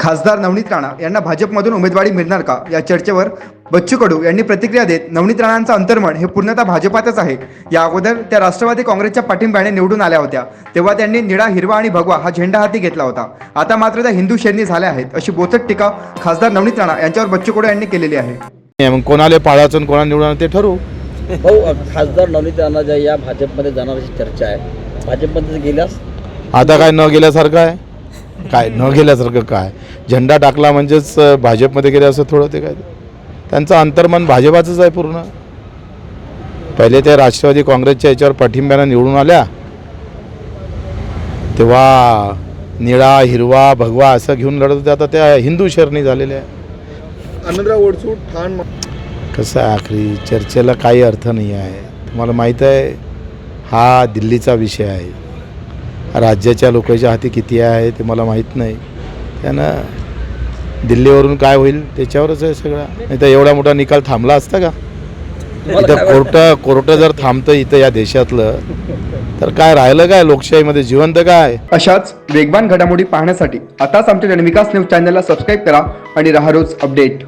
खासदार नवनीत राणा यांना भाजपमधून उमेदवारी मिळणार का? या चर्चेवर बच्चू कडू यांनी प्रतिक्रिया देत नवनीत राणांचं अंतर्मन हे पूर्णतः भाजपातच आहे. या अगोदर त्या राष्ट्रवादी काँग्रेसच्या पाठिंब्याने निवडून आल्या होत्या. तेव्हा त्यांनी निळा हिरवा आणि भगवा हा झेंडा हाती घेतला होता. आता मात्र त्या हिंदू शेरणी झाल्या आहेत अशी बोचट टीका खासदार नवनीत राणा यांच्यावर बच्चू कडू यांनी केलेली आहे. मग कोणाला पाळायचं आणि कोणाला निवडायचं ते ठरवू. भाऊ खासदार नवनीत राणा ज्या या भाजपमध्ये जाणाऱ्याची चर्चा आहे. भाजपमध्ये गेल्यास? आता काय न गेल्यासारखं आहे? काय न गेल्यासारखं काय? झेंडा टाकला म्हणजेच भाजपमध्ये गेले असं थोडं ते काय? त्यांचं अंतर्मन भाजपाचंच आहे पूर्ण. पहिले ते राष्ट्रवादी काँग्रेसच्या याच्यावर पाठिंब्यानं निवडून आल्या. तेव्हा निळा हिरवा भगवा असं घेऊन लढत होते. आता त्या हिंदू शरणी झालेल्या आनंदराव ठाण कसं आहे आखरी? चर्चेला काही अर्थ नाही आहे. तुम्हाला माहीत आहे हा दिल्लीचा विषय आहे. राज्याच्या लोकांच्या हाती किती आहे ते मला माहीत नाही. त्यानं दिल्लीवरून काय होईल त्याच्यावरच आहे सगळं. नाही तर एवढा मोठा निकाल थांबला असता का? इथं? कोर्ट कोर्ट जर थांबतं इथं या देशातलं तर काय राहिलं काय लोकशाहीमध्ये? जिवंत काय? अशाच वेगवान घडामोडी पाहण्यासाठी आताच आमच्या जनविकास न्यूज चॅनलला सबस्क्राईब करा आणि राहा रोज अपडेट.